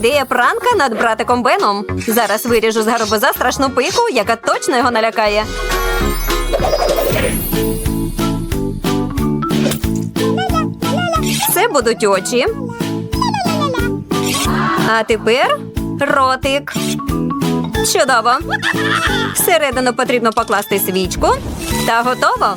Ідея пранка над братиком Беном. Зараз виріжу з гарбуза страшну пику, яка точно його налякає. Це будуть очі. А тепер ротик. Чудово. Всередину потрібно покласти свічку. Та готово.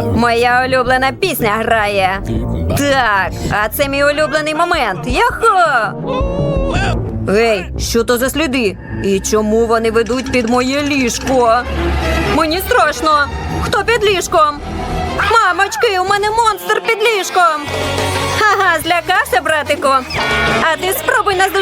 Моя улюблена пісня грає. Так, а це мій улюблений момент. Яхо! Ей, що то за сліди? І чому вони ведуть під моє ліжко? Мені страшно. Хто під ліжком? Мамочки, у мене монстр під ліжком. Ха-ха, злякався, братику. А ти спробуй нас